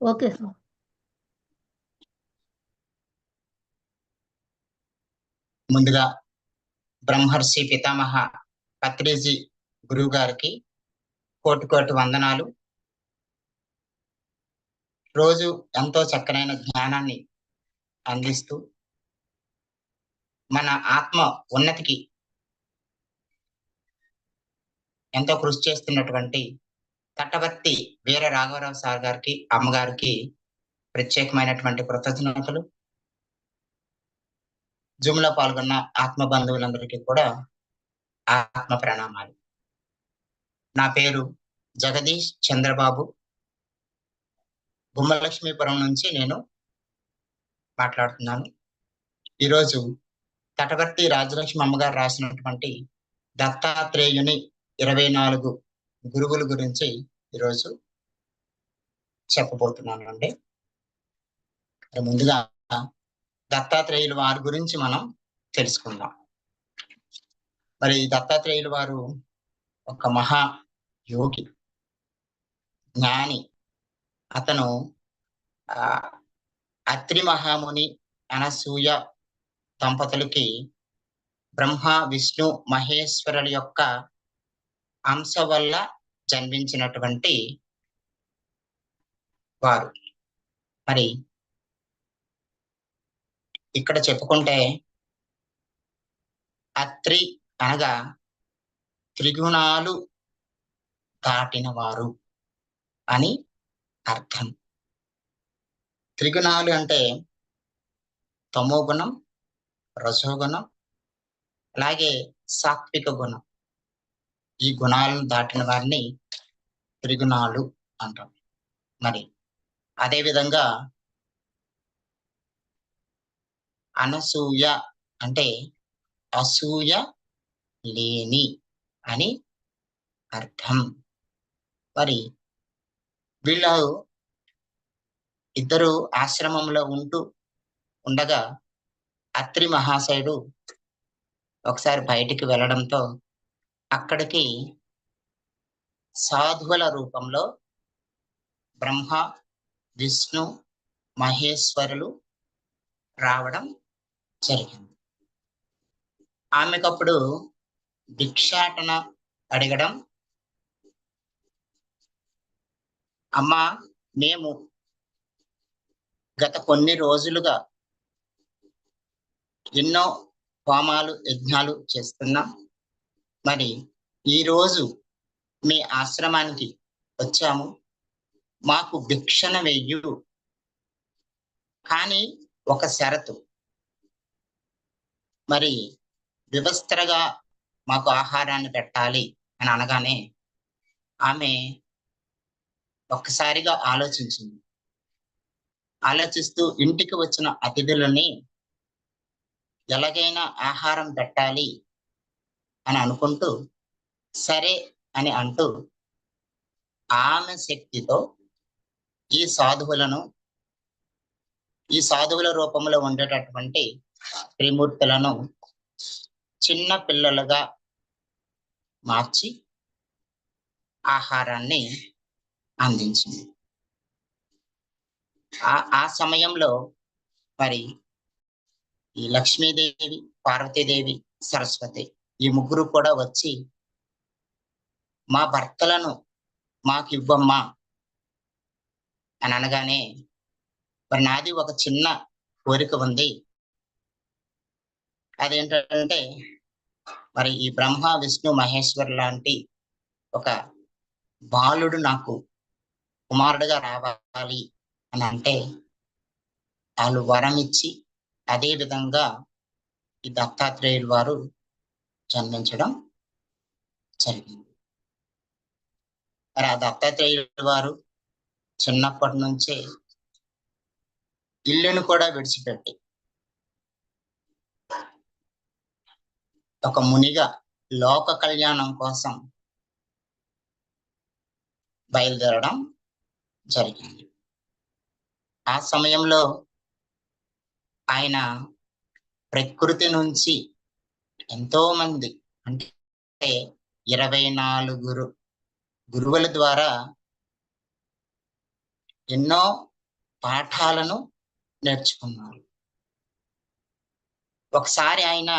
Okay sir. ముందుగా బ్రహ్మర్షి పితామహ పత్రిజీ గురువు గారికి కోటి కోటి వందనాలు. రోజు ఎంతో చక్కనైన జ్ఞానాన్ని అందిస్తూ మన ఆత్మ ఉన్నతికి ఎంతో కృషి చేస్తున్నటువంటి తటవర్తి వీర రాఘవరావు సార్ గారికి అమ్మగారికి ప్రత్యేకమైనటువంటి కృతజ్ఞతలు. జూమ్లో పాల్గొన్న ఆత్మ బంధువులందరికీ కూడా ఆత్మ ప్రణామాలు. నా పేరు జగదీష్ చంద్రబాబు. గుమ్మలక్ష్మీపురం నుంచి నేను మాట్లాడుతున్నాను. ఈరోజు తటవర్తి రాజలక్ష్మి అమ్మగారు రాసినటువంటి దత్తాత్రేయుని ఇరవై నాలుగు గురువుల గురించి ఈరోజు చెప్పబోతున్నాను అండి ముందుగా దత్తాత్రేయులు వారి గురించి మనం తెలుసుకుందాం. మరి దత్తాత్రేయులు వారు ఒక మహా యోగి జ్ఞాని. అతను ఆ అత్రి మహాముని అనసూయ దంపతులకి బ్రహ్మ విష్ణు మహేశ్వరుల యొక్క అంశ వల్ల జన్మించినటువంటి వారు. మరి ఇక్కడ చెప్పుకుంటే అత్రి అనగా త్రిగుణాలు దాటిన వారు అని అర్థం. త్రిగుణాలు అంటే తమో గుణం అలాగే సాత్విక గుణం. ఈ గుణాలను దాటిన వారిని త్రిగుణాలు అంటాం. మరి అదే విధంగా అనసూయ అంటే అసూయ లేని అని అర్థం. మరి వీళ్ళు ఇద్దరు ఆశ్రమంలో ఉంటూ ఉండగా అత్రి మహాశయుడు ఒకసారి బయటికి వెళ్ళడంతో అక్కడికి సాధువుల రూపంలో బ్రహ్మ విష్ణు మహేశ్వరులు రావడం జరిగింది. ఆమెకప్పుడు భిక్షాటన అడగడం అమ్మా మేము గత కొన్ని రోజులుగా ఎన్నో హోమాలు యజ్ఞాలు చేస్తున్నాం. మరి ఈరోజు మీ ఆశ్రమానికి వచ్చాము. మాకు భిక్షణ వెయ్యు. కానీ ఒక షరతు. మరి వివస్త్రగా మాకు ఆహారాన్ని పెట్టాలి అని అనగానే ఆమె ఒక్కసారిగా ఆలోచించింది. ఆలోచిస్తూ ఇంటికి వచ్చిన అతిథులని ఎలాగైనా ఆహారం పెట్టాలి అని అనుకుంటూ సరే అని అంటూ ఆమె శక్తితో ఈ సాధువులను ఈ సాధువుల రూపంలో ఉండేటటువంటి త్రిమూర్తులను చిన్న పిల్లలుగా మార్చి ఆహారాన్ని అందించింది. ఆ ఆ సమయంలో మరి ఈ లక్ష్మీదేవి పార్వతీదేవి సరస్వతి ఈ ముగ్గురు కూడా వచ్చి మా భర్తలను మాకు ఇవ్వమ్మా అని అనగానే మరి నాది ఒక చిన్న కోరిక ఉంది. అదేంటంటే మరి ఈ బ్రహ్మ విష్ణు మహేశ్వర్ లాంటి ఒక బాలుడు నాకు కుమారుడుగా రావాలి అని అంటే వాళ్ళు వరం ఇచ్చి అదే విధంగా ఈ దత్తాత్రేయుల వారు జన్మించడం జరిగింది. మరి ఆ దత్తాత్రేయుల వారు చిన్నప్పటి నుంచే ఇల్లును కూడా విడిచిపెట్టి ఒక మునిగా లోక కళ్యాణం కోసం బయలుదేరడం జరిగింది. ఆ సమయంలో ఆయన ప్రకృతి నుంచి ఎంతో మంది అంటే ఇరవై నాలుగురు గురువుల ద్వారా ఎన్నో పాఠాలను నేర్చుకున్నారు. ఒకసారి ఆయన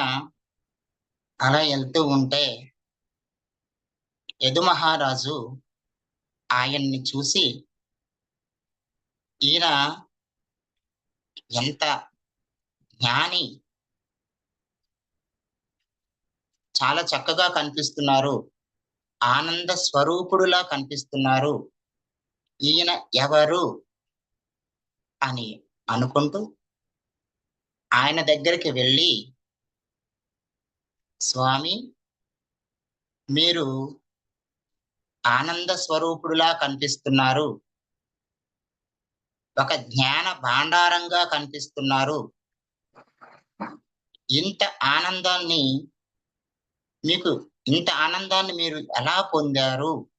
అలా వెళ్తూ ఉంటే యదు మహారాజు ఆయన్ని చూసి ఈయన ఎంత జ్ఞాని చాలా చక్కగా కనిపిస్తున్నారు. ఆనంద స్వరూపుడులా కనిపిస్తున్నారు. ఈయన ఎవరు అని అనుకుంటూ ఆయన దగ్గరికి వెళ్ళి స్వామి మీరు ఆనంద స్వరూపుడులా కనిపిస్తున్నారు. ఒక జ్ఞాన భాండారంగా కనిపిస్తున్నారు. ఇంత ఆనందాన్ని మీకు ఇంత ఆనందాన్ని మీరు ఎలా పొందారు?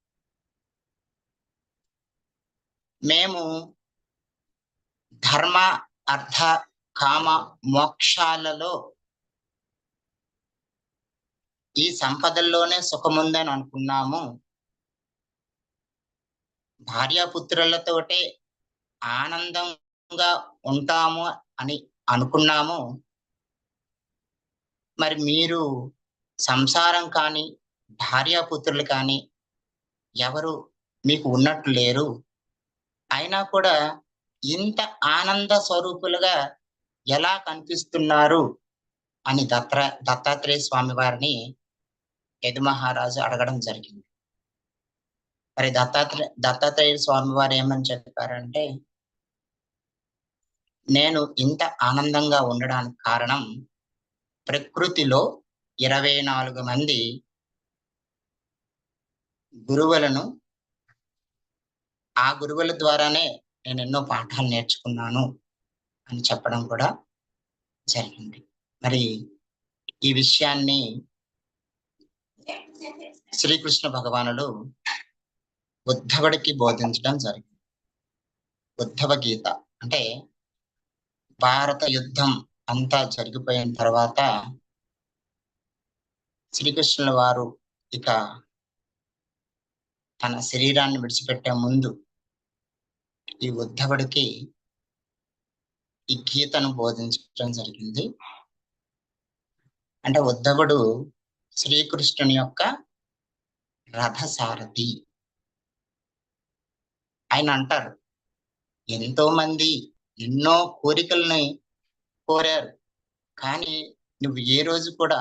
మేము ధర్మ అర్థ కామ మోక్షాలలో ఈ సంపదల్లోనే సుఖముందని అనుకున్నాము. భార్యాపుత్రులతోటే ఆనందంగా ఉంటాము అని అనుకున్నాము. మరి మీరు సంసారం కానీ భార్యాపుత్రులు కానీ ఎవరు మీకు ఉన్నట్టు లేరు. అయినా కూడా ఇంత ఆనంద స్వరూపులుగా ఎలా కనిపిస్తున్నారు అని దత్త దత్తాత్రేయ స్వామి వారిని యదుమహారాజు అడగడం జరిగింది. మరి దత్తాత్రేయ దత్తాత్రేయ స్వామి వారు ఏమని చెప్పారంటే నేను ఇంత ఆనందంగా ఉండడానికి కారణం ప్రకృతిలో ఇరవై నాలుగు మంది గురువులను ఆ గురువుల ద్వారానే నేను ఎన్నో పాఠాలు నేర్చుకున్నాను అని చెప్పడం కూడా జరిగింది. మరి ఈ విషయాన్ని శ్రీకృష్ణ భగవానుడు ఉద్ధవుడికి బోధించడం జరిగింది. ఉద్ధవ గీత అంటే భారత యుద్ధం అంతా జరిగిపోయిన తర్వాత శ్రీకృష్ణుల వారు ఇక తన శరీరాన్ని విడిచిపెట్టే ముందు ఈ ఉద్ధవుడికి ఈ గీతను బోధించడం జరిగింది. అంటే ఉద్ధవుడు శ్రీకృష్ణుని యొక్క రథసారథి. ఆయన అంటారు ఎంతో మంది ఎన్నో కోరికల్ని కోరారు కానీ నువ్వు ఏ రోజు కూడా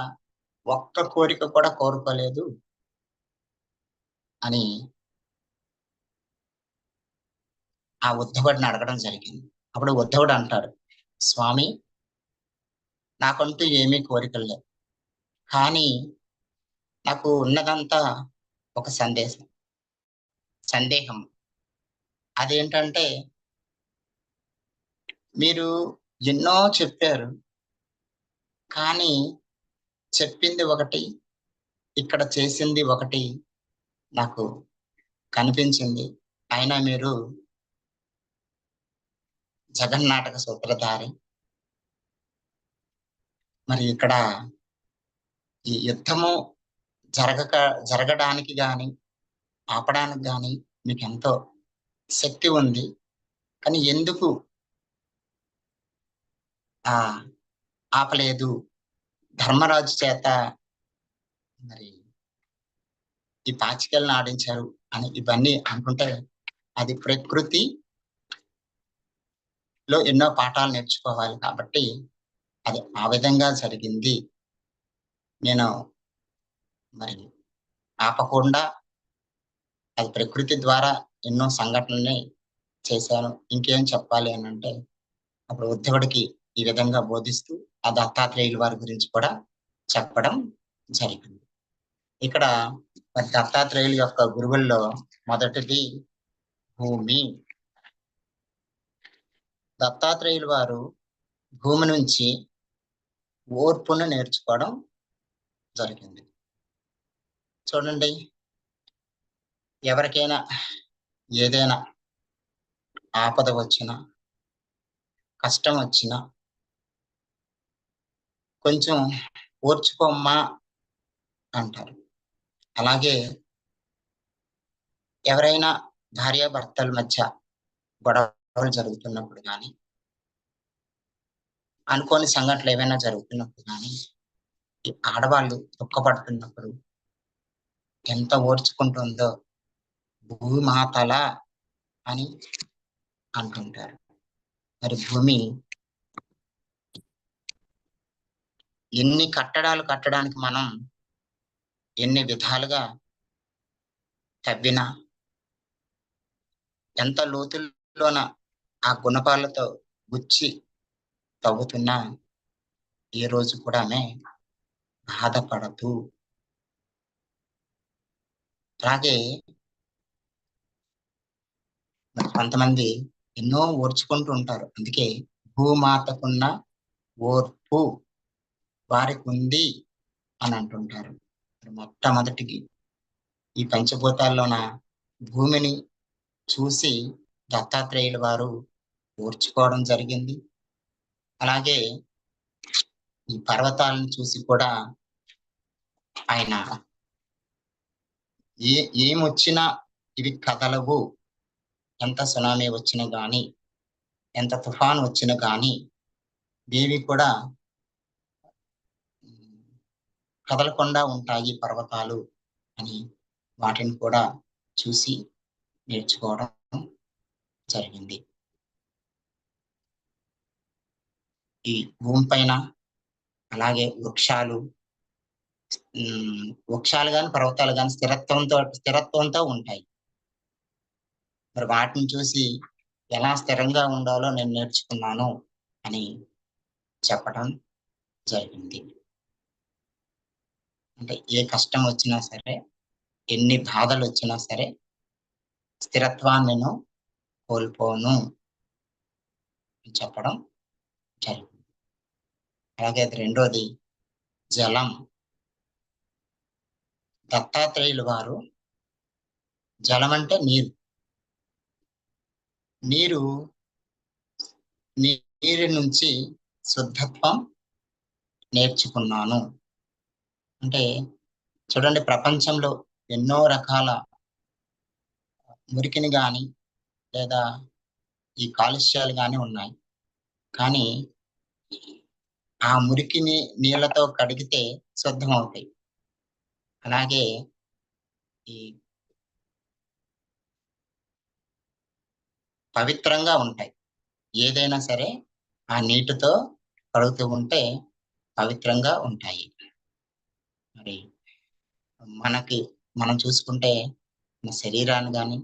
ఒక్క కోరిక కూడా కోరుకోలేదు అని ఆ ఉద్ధవుడిని అడగడం జరిగింది. అప్పుడు ఉద్ధవుడు అంటాడు స్వామి నాకంటూ ఏమీ కోరికలు లేవు. కానీ నాకు ఉన్నదంతా ఒక సందేశం సందేహం. అదేంటంటే మీరు ఎన్నో చెప్పారు కానీ చెప్పింది ఒకటి ఇక్కడ చేసింది ఒకటి నాకు కనిపించింది. అయినా మీరు జగన్నాటక సూత్రధారి మరి ఇక్కడ ఈ యుద్ధము జరగక జరగడానికి గాని ఆపడానికి గాని మీకు ఎంతో శక్తి ఉంది. కానీ ఎందుకు ఆ ఆపలేదు? ధర్మరాజు చేత మరి ఈ పాచికలను ఆడించారు అని ఇవన్నీ అనుకుంటే అది ప్రకృతి లో ఎన్నో పాఠాలు నేర్చుకోవాలి కాబట్టి అది ఆ విధంగా జరిగింది. నేను మరి ఆపకుండా అది ప్రకృతి ద్వారా ఎన్నో సంఘటనని చేశాను. ఇంకేం చెప్పాలి అని అంటే అప్పుడు ఉద్యోగుడికి ఈ విధంగా బోధిస్తూ ఆ దత్తాత్రేయుల వారి గురించి కూడా చెప్పడం జరిగింది. ఇక్కడ మరి దత్తాత్రేయుల యొక్క గురువుల్లో మొదటిది భూమి. దత్తాత్రేయుల వారు భూమి నుంచి ఓర్పును నేర్చుకోవడం జరిగింది. చూడండి ఎవరికైనా ఏదైనా ఆపద వచ్చినా కష్టం వచ్చినా కొంచెం ఓర్చుకోమ్మా అంటారు. అలాగే ఎవరైనా భార్యాభర్తల మధ్య గొడవలు జరుగుతున్నప్పుడు కానీ అనుకోని సంఘటనలు ఏమైనా జరుగుతున్నప్పుడు కానీ ఈ ఆడవాళ్ళు దుఃఖపడుతున్నప్పుడు ఎంత ఓర్చుకుంటుందో భూమాతల అని అంటుంటారు. మరి భూమి ఎన్ని కట్టడాలు కట్టడానికి మనం ఎన్ని విధాలుగా తవ్వినా ఎంత లోతుల్లోన ఆ గుణపాలతో గుచ్చి తవ్వుతున్నా ఏ రోజు కూడా ఆమె బాధపడదు. అలాగే కొంతమంది ఎన్నో ఓర్చుకుంటూ ఉంటారు. అందుకే భూమాతకున్న ఓర్పు వారికి ఉంది అని అంటుంటారు. మొట్టమొదటికి ఈ పంచభూతాల్లోన భూమిని చూసి దత్తాత్రేయుల వారు ఓర్చుకోవడం జరిగింది. అలాగే ఈ పర్వతాలను చూసి కూడా ఆయన ఏ ఏమొచ్చినా ఇవి కదలవు. ఎంత సునామీ వచ్చినా కానీ ఎంత తుఫాన్ వచ్చినా కానీ దేవి కూడా కదలకుండా ఉంటాయి పర్వతాలు అని వాటిని కూడా చూసి నేర్చుకోవడం జరిగింది. ఈ భూమి పైన అలాగే వృక్షాలు వృక్షాలు కానీ పర్వతాలు కానీ స్థిరత్వంతో స్థిరత్వంతో ఉంటాయి. మరి వాటిని చూసి ఎలా స్థిరంగా ఉండాలో నేను నేర్చుకున్నాను అని చెప్పడం జరిగింది. అంటే ఏ కష్టం వచ్చినా సరే ఎన్ని బాధలు వచ్చినా సరే స్థిరత్వాన్ని నేను కోల్పోను చెప్పడం జరిగింది అలాగే రెండోది జలం. దత్తాత్రేయులు వారు జలం అంటే నీరు. నీరు నీరు నుంచి శుద్ధత్వం నేర్చుకున్నాను. అంటే చూడండి ప్రపంచంలో ఎన్నో రకాల మురికిని కానీ లేదా ఈ కాలుష్యాలు కానీ ఉన్నాయి. కానీ ఆ మురికిని నీళ్ళతో కడిగితే శుద్ధం అవుతాయి. అలాగే ఈ పవిత్రంగా ఉంటాయి. ఏదైనా సరే ఆ నీటితో కడుగుతూ ఉంటే పవిత్రంగా ఉంటాయి. మరి మనకి మనం చూసుకుంటే మన శరీరాన్ని కానీ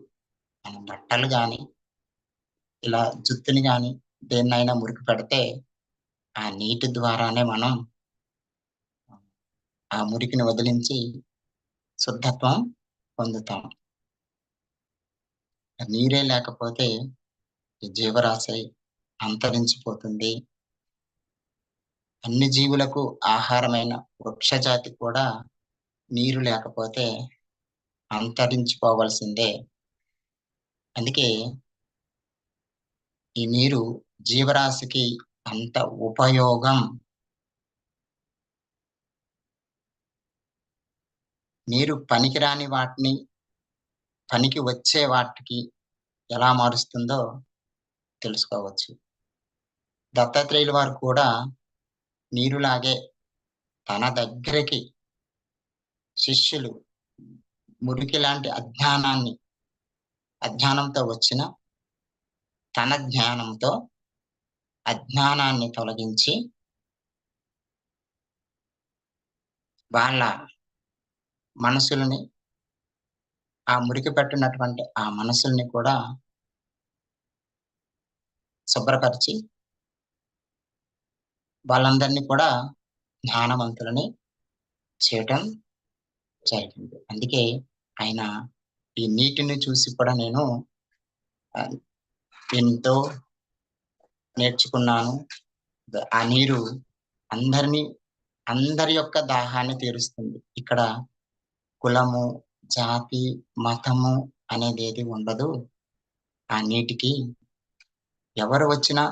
మన బట్టలు కానీ ఇలా జుత్తుని కానీ దేన్నైనా మురికి పెడితే ఆ నీటి ద్వారానే మనం ఆ మురికిని వదిలించి శుద్ధత్వం పొందుతాం. నీరే లేకపోతే జీవరాశి అంతరించిపోతుంది. అన్ని జీవులకు ఆహారమైన వృక్షజాతి కూడా నీరు లేకపోతే అంతరించిపోవలసిందే. అందుకే ఈ నీరు జీవరాశికి అంత ఉపయోగం. నీరు పనికిరాని వాటిని పనికి వచ్చే వాటికి ఎలా మారుస్తుందో తెలుసుకోవచ్చు. దత్తాత్రేయుల వారు కూడా నీరులాగే తన దగ్గరికి శిష్యులు మురికి లాంటి అజ్ఞానాన్ని అజ్ఞానంతో వచ్చిన తన జ్ఞానంతో అజ్ఞానాన్ని తొలగించి వాళ్ళ మనసులని ఆ మురికి పెట్టినటువంటి ఆ మనసుల్ని కూడా శుభ్రపరిచి వాళ్ళందరినీ కూడా జ్ఞానవంతులని చేయటం జరిగింది. అందుకే ఆయన ఈ నీటిని చూసి కూడా నేను ఎంతో నేర్చుకున్నాను. ఆ నీరు అందరినీ అందరి యొక్క దాహాన్ని తీరుస్తుంది. ఇక్కడ కులము జాతి మతము అనేది ఏది ఉండదు. ఆ నీటికి ఎవరు వచ్చినా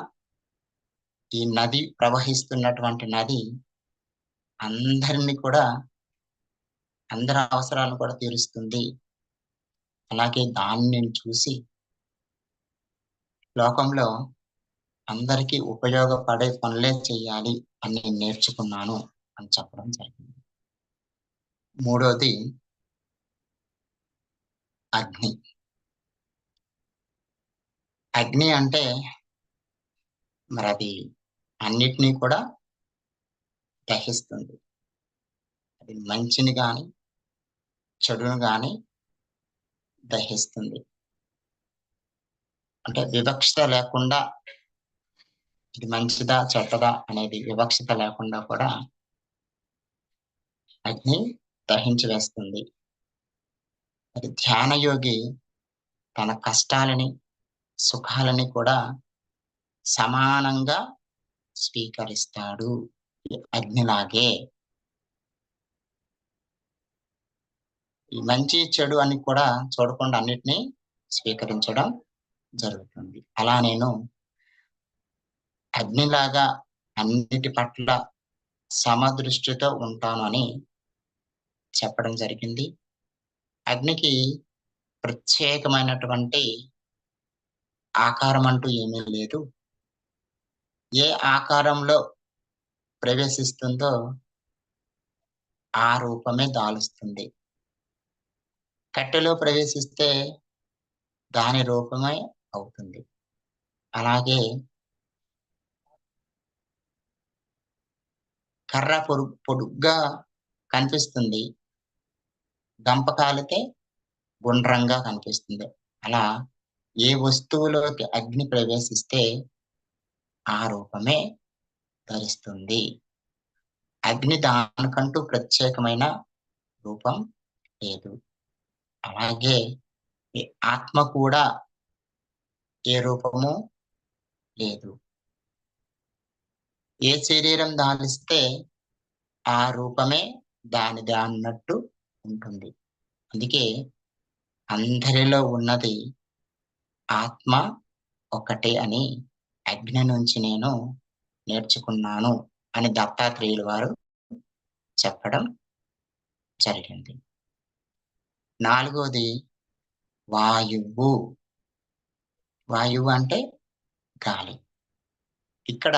ఈ నది ప్రవహిస్తున్నటువంటి నది అందరినీ కూడా అందరి అవసరాలను కూడా తీరుస్తుంది. అలాగే దాన్ని నేను చూసి లోకంలో అందరికీ ఉపయోగపడే పనులే చేయాలి అని నేను నేర్చుకున్నాను అని చెప్పడం జరిగింది. మూడోది అగ్ని. అగ్ని అంటే మరి అది అన్నిటినీ కూడా దహిస్తుంది. అది మంచిని కానీ చెడును కానీ దహిస్తుంది. అంటే వివక్షత లేకుండా ఇది మంచిదా చెడ్డదా అనేది వివక్షత లేకుండా కూడా అగ్ని దహించి వేస్తుంది. మరి ధ్యాన యోగి తన కష్టాలని సుఖాలని కూడా సమానంగా స్వీకరిస్తాడు అగ్నిలాగే. మంచి చెడు అని కూడా చూడకుండా అన్నిటినీ స్వీకరించడం జరుగుతుంది. అలా నేను అగ్నిలాగా అన్నిటి పట్ల సమదృష్టితో ఉంటాను అని చెప్పడం జరిగింది. అగ్నికి ప్రత్యేకమైనటువంటి ఆకారం అంటూ ఏమీ లేదు. ఏ ఆకారంలో ప్రవేశిస్తుందో ఆ రూపమే దాలుస్తుంది. కట్టెలో ప్రవేశిస్తే దాని రూపమే అవుతుంది. అలాగే కర్ర పొడు పొడుగ్గా కనిపిస్తుంది. గంప కాలితే గుండ్రంగా కనిపిస్తుంది. అలా ఏ వస్తువులోకి అగ్ని ప్రవేశిస్తే ఆ రూపమే ధరిస్తుంది. అగ్ని దానికంటూ ప్రత్యేకమైన రూపం లేదు. అలాగే ఈ ఆత్మ కూడా ఏ రూపము లేదు. ఏ శరీరం దాలిస్తే ఆ రూపమే దానిది అన్నట్టు ఉంటుంది. అందుకే అందరిలో ఉన్నది ఆత్మ ఒకటే అని అగ్ని నుంచి నేను నేర్చుకున్నాను అని దత్తాత్రేయులు వారు చెప్పడం జరిగింది. నాలుగోది వాయువు. వాయువు అంటే గాలి. ఇక్కడ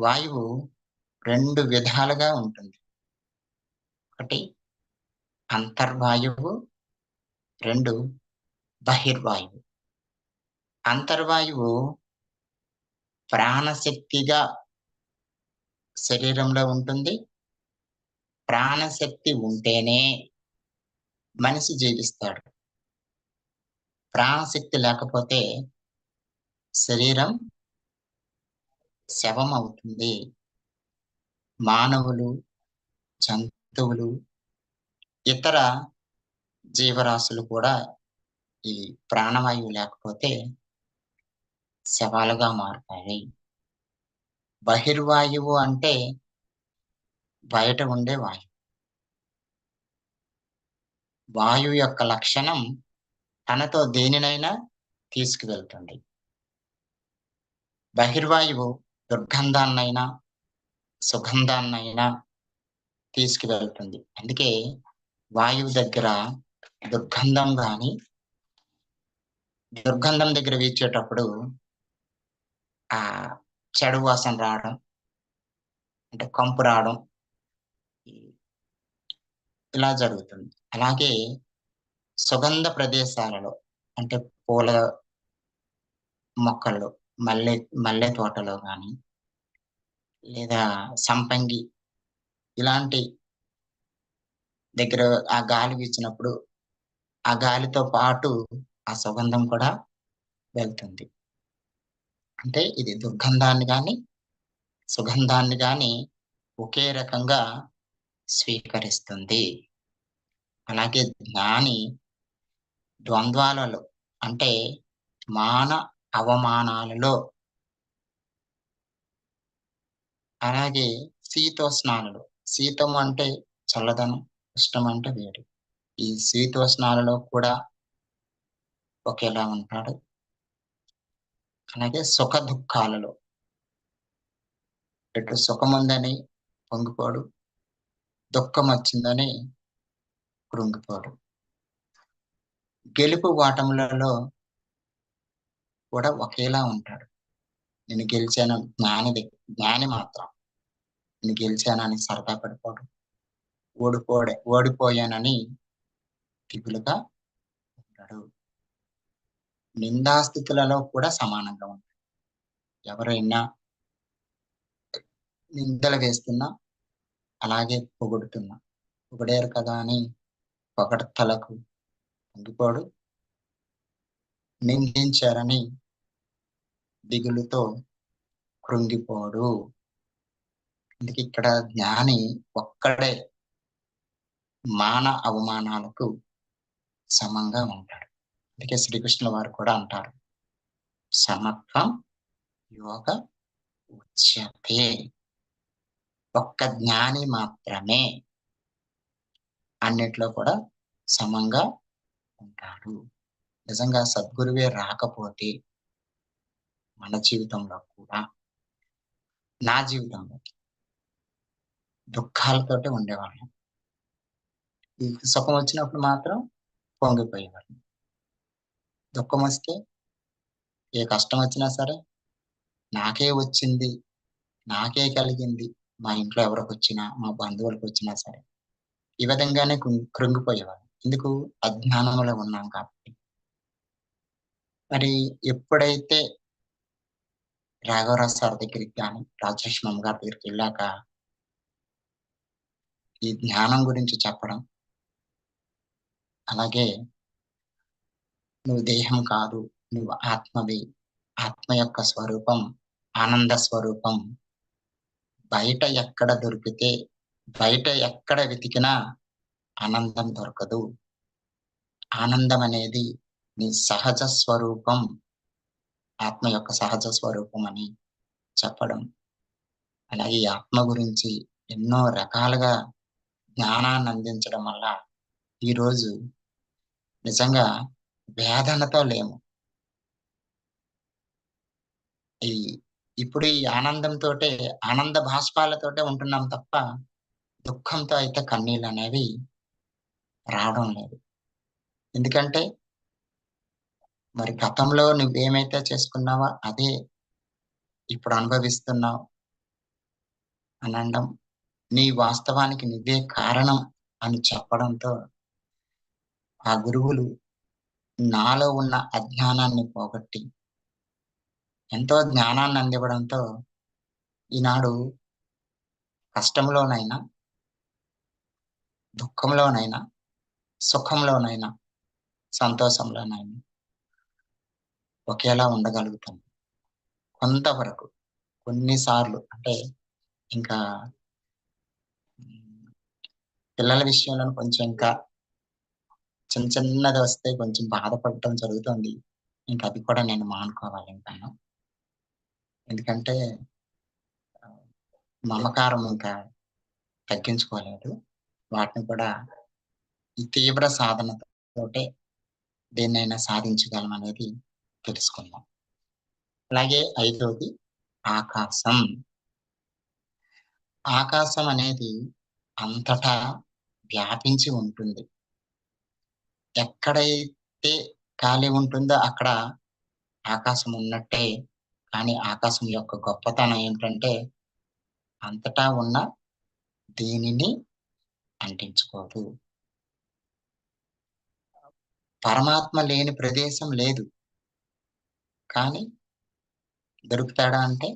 వాయువు రెండు విధాలుగా ఉంటుంది. ఒకటి అంతర్వాయువు రెండు బహిర్వాయువు. అంతర్వాయువు ప్రాణశక్తిగా శరీరంలో ఉంటుంది. ప్రాణశక్తి ఉంటేనే మనిషి జీవిస్తాడు. ప్రాణశక్తి లేకపోతే శరీరం శవం అవుతుంది మానవులు జంతువులు ఇతర జీవరాశులు కూడా ఈ ప్రాణవాయువు లేకపోతే శవాలుగా మారుతాయి. బహిర్వాయువు అంటే బయట ఉండే వాయువు. వాయువు యొక్క లక్షణం తనతో దేనినైనా తీసుకువెళ్తుంది. బహిర్వాయువు దుర్గంధాన్నైనా సుగంధాన్నైనా తీసుకువెళ్తుంది. అందుకే వాయువు దగ్గర దుర్గంధం కానీ దుర్గంధం దగ్గర వీచేటప్పుడు ఆ చెడు వాసన రావడం అంటే కంపు రావడం ఇలా జరుగుతుంది. అలాగే సుగంధ ప్రదేశాలలో అంటే పూల మొక్కల్లో మల్లె మల్లె తోటలో కానీ లేదా సంపంగి ఇలాంటి దగ్గర ఆ గాలి వీచినప్పుడు ఆ గాలితో పాటు ఆ సుగంధం కూడా వెళ్తుంది. అంటే ఇది దుర్గంధాన్ని కానీ సుగంధాన్ని కానీ ఒకే రకంగా స్వీకరిస్తుంది. అలాగే జ్ఞాని ద్వంద్వాలలో అంటే మాన అవమానాలలో అలాగే శీతోష్ణాలలో శీతం అంటే చల్లదనం ఉష్ణం అంటే వేడి. ఈ శీతోష్ణాలలో కూడా ఒకేలా ఉంటాడు. అలాగే సుఖ దుఃఖాలలో ఎటు సుఖం ఉందని పొంగిపోడు దుఃఖం వచ్చిందని కృంగిపోడు. గెలుపు వాటములలో కూడా ఒకేలా ఉంటాడు. నేను గెలిచాను జ్ఞాని జ్ఞాని మాత్రం. నేను గెలిచానని సరదా పడిపోడు. ఓడిపోడే ఓడిపోయానని దిగులుగా నిందాస్థితులలో కూడా సమానంగా ఉంటాయి. ఎవరైనా నిందలు వేస్తున్నా అలాగే పొగుడుతున్నా పొగడేరు కదా అని పొగడతలకు పొంగిపోడు నిందించారని దిగులుతో కృంగిపోడు. అందుకే ఇక్కడ జ్ఞాని ఒక్కడే మాన అవమానాలకు సమంగా ఉంటాడు. అందుకే శ్రీకృష్ణుల వారు కూడా అంటారు. సమత్వం యోగ ఉచ్యతే. ఒక్క జ్ఞాని మాత్రమే అన్నిట్లో కూడా సమంగా ఉంటాడు. నిజంగా సద్గురువే రాకపోతే మన జీవితంలో కూడా నా జీవితంలో దుఃఖాలతోటే ఉండేవాళ్ళం. సుఖం వచ్చినప్పుడు మాత్రం పొంగిపోయేవాళ్ళం. దుఃఖం వస్తే ఏ కష్టం వచ్చినా సరే నాకే వచ్చింది నాకే కలిగింది. మా ఇంట్లో ఎవరికి వచ్చినా మా బంధువులకు వచ్చినా సరే ఈ విధంగానే కృంగి- కృంగిపోయేవాళ్ళం. ఎందుకు? అజ్ఞానంలో ఉన్నాం కాబట్టి. మరి ఎప్పుడైతే రాఘవరావు సార్ దగ్గరికి కానీ రాజలక్ష్మమ్మ గారి దగ్గరికి వెళ్ళాక ఈ జ్ఞానం గురించి చెప్పడం అలాగే నువ్వు దేహం కాదు నువ్వు ఆత్మవి. ఆత్మ యొక్క స్వరూపం ఆనంద స్వరూపం. బయట ఎక్కడ దొరికితే బయట ఎక్కడ వెతికినా ఆనందం దొరకదు. ఆనందం అనేది నీ సహజ స్వరూపం ఆత్మ యొక్క సహజ స్వరూపం అని చెప్పడం. అలాగే ఈ ఆత్మ గురించి ఎన్నో రకాలుగా జ్ఞానాన్ని అందించడం వల్ల ఈరోజు నిజంగా వేదనతో లేము. ఈ ఇప్పుడు ఈ ఆనందంతో ఆనంద భాష్పాలతోటే ఉంటున్నాం తప్ప దుఃఖంతో అయితే కన్నీళ్ళు అనేవి రావడం లేదు. ఎందుకంటే మరి గతంలో నువ్వేమైతే చేసుకున్నావో అదే ఇప్పుడు అనుభవిస్తున్నావు అని అనడం నీ వాస్తవానికి నువ్వే కారణం అని చెప్పడంతో ఆ గురువులు నాలో ఉన్న అజ్ఞానాన్ని పోగొట్టి ఎంతో జ్ఞానాన్ని అందివ్వడంతో ఈనాడు కష్టంలోనైనా దుఃఖంలోనైనా సుఖంలోనైనా సంతోషంలోనైనా ఒకేలా ఉండగలుగుతాం. కొంతవరకు కొన్నిసార్లు అంటే ఇంకా పిల్లల విషయంలో కొంచెం ఇంకా చిన్న చిన్నది వస్తే కొంచెం బాధపడటం జరుగుతుంది. ఇంకా అది కూడా నేను మానుకోవాలి ఎందుకంటే ఆ, మమకారం ఇంకా తగ్గించుకోలేదు. వాటిని కూడా ఈ తీవ్ర సాధనతోటే దేన్నైనా సాధించగలం అనేది తెలుసుకుందాం. అలాగే ఐదవది ఆకాశం. ఆకాశం అనేది అంతటా వ్యాపించి ఉంటుంది. ఎక్కడైతే ఖాళీ ఉంటుందో అక్కడ ఆకాశం ఉన్నట్టే. కానీ ఆకాశం యొక్క గొప్పతనం ఏంటంటే అంతటా ఉన్న దీనిని అంటించుకోదు పరమాత్మ లేని ప్రదేశం లేదు. కానీ దొరుకుతాడా అంటే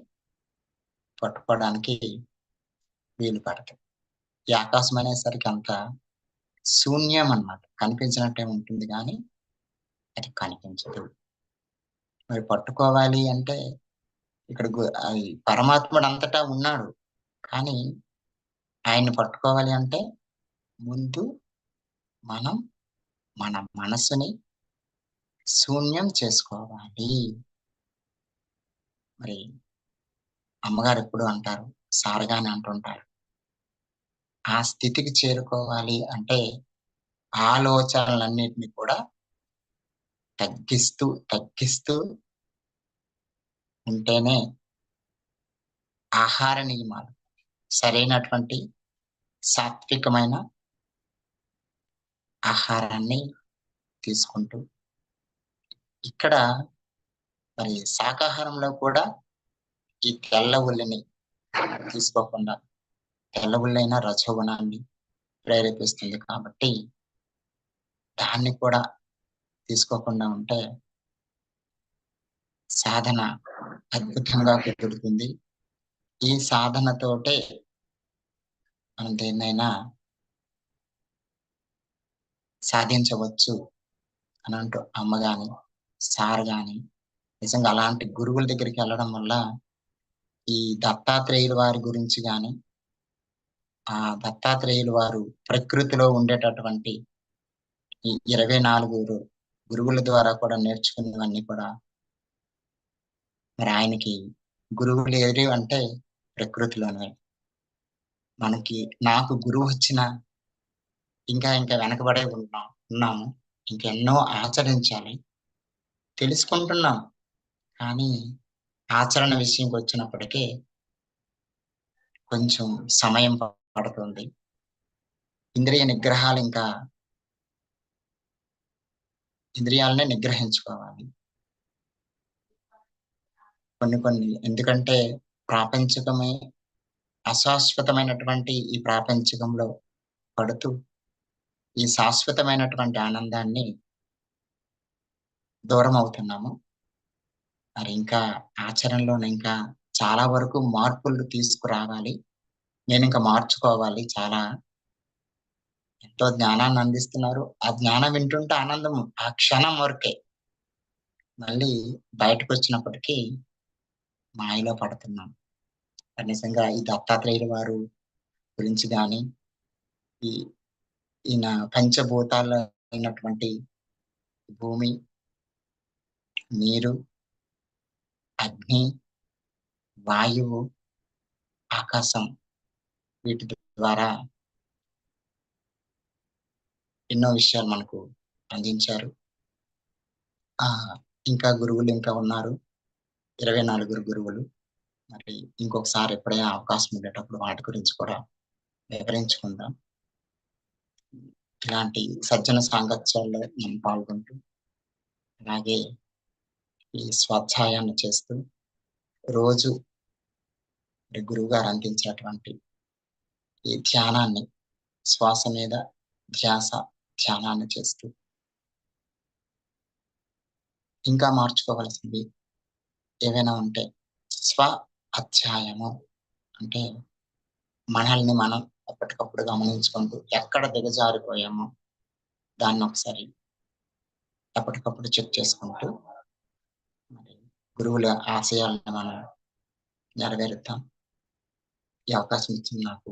పట్టుకోవడానికి వీలు పడతాడు ఈ ఆకాశం అనేసరికి అంత శూన్యం అన్నమాట కనిపించినట్టే ఉంటుంది కానీ అది కనిపించదు. మరి పట్టుకోవాలి అంటే ఇక్కడ పరమాత్ముడు అంతటా ఉన్నాడు కానీ ఆయన్ని పట్టుకోవాలి అంటే ముందు మనం మన మనసుని శూన్యం చేసుకోవాలి. మరి అమ్మగారు ఎప్పుడు అంటారు? సారగానే అంటుంటారు. ఆ స్థితికి చేరుకోవాలి అంటే ఆలోచనలన్నిటిని కూడా తగ్గిస్తూ తగ్గిస్తూ ఉంటేనే ఆహార నియమాలు సరైనటువంటి సాత్వికమైన ఆహారాన్ని తీసుకుంటూ ఇక్కడ మరి శాకాహారంలో కూడా ఈ తెల్ల ఉల్లిని తీసుకోకుండా తెల్ల రజోగుణాన్ని ప్రేరేపిస్తుంది కాబట్టి దాన్ని కూడా తీసుకోకుండా ఉంటే సాధన అద్భుతంగా కుదురుతుంది. ఈ సాధనతోటే మనం దేన్నైనా సాధించవచ్చు అని అంటూ అమ్మ కానీ సార్ కానీ నిజంగా అలాంటి గురువుల దగ్గరికి వెళ్ళడం వల్ల ఈ దత్తాత్రేయుల వారి గురించి కానీ ఆ దత్తాత్రేయులు వారు ప్రకృతిలో ఉండేటటువంటి ఈ ఇరవై నాలుగు గురువుల ద్వారా కూడా నేర్చుకున్నవన్నీ కూడా మరి ఆయనకి గురువులు ఏది అంటే ప్రకృతిలోనే. మనకి నాకు గురువు వచ్చిన ఇంకా ఇంకా వెనకబడే ఉన్నాం ఉన్నాము. ఇంకెన్నో ఆచరించాలి. తెలుసుకుంటున్నాం. కానీ ఆచరణ విషయంకి వచ్చినప్పటికీ కొంచెం సమయం పడుతుంది. ఇంద్రియ నిగ్రహాలు ఇంకా ఇంద్రియాలనే నిగ్రహించుకోవాలి. కొన్ని కొన్ని ఎందుకంటే ప్రాపంచికమే అశాశ్వతమైనటువంటి ఈ ప్రాపంచికంలో పడుతూ ఈ శాశ్వతమైనటువంటి ఆనందాన్ని దూరం అవుతున్నాము. మరి ఇంకా ఆచరణలో ఇంకా చాలా వరకు మార్పులు తీసుకురావాలి. నేను ఇంకా మార్చుకోవాలి చాలా. ఎంతో జ్ఞానాన్ని అందిస్తున్నారు. ఆ జ్ఞానం వింటుంటే ఆనందం ఆ క్షణం వరకే. మళ్ళీ బయటకు వచ్చినప్పటికీ మాయలో పడుతున్నాం. నిజంగా ఈ దత్తాత్రేయుల వారు గురించి కానీ ఈ ఈయన పంచభూతాల్లో అయినటువంటి భూమి నీరు అగ్ని వాయువు ఆకాశం వీటి ద్వారా ఎన్నో విషయాలు మనకు అందించారు. ఆ ఇంకా గురువులు ఇంకా ఉన్నారు. ఇరవై నాలుగురు గురువులు. మరి ఇంకొకసారి ఎప్పుడైనా అవకాశం ఉండేటప్పుడు వాటి గురించి కూడా వివరించుకుందాం. ఇలాంటి సజ్జన సాంగత్యాల్లో నేను పాల్గొంటూ అలాగే ఈ స్వాధ్యాయాన్ని చేస్తూ రోజు గురువు గారు అందించినటువంటి ఈ ధ్యానాన్ని శ్వాస మీద ధ్యాస ధ్యానాన్ని చేస్తూ ఇంకా మార్చుకోవలసింది ఏవైనా ఉంటే స్వ అధ్యాయము అంటే మనల్ని మనం ఎప్పటికప్పుడు గమనించుకుంటూ ఎక్కడ దిగజారిపోయామో దాన్ని ఒకసారి ఎప్పటికప్పుడు చెక్ చేసుకుంటూ మరి గురువుల ఆశయాలను మనం నెరవేరుతాం ఈ అవకాశం ఇచ్చింది నాకు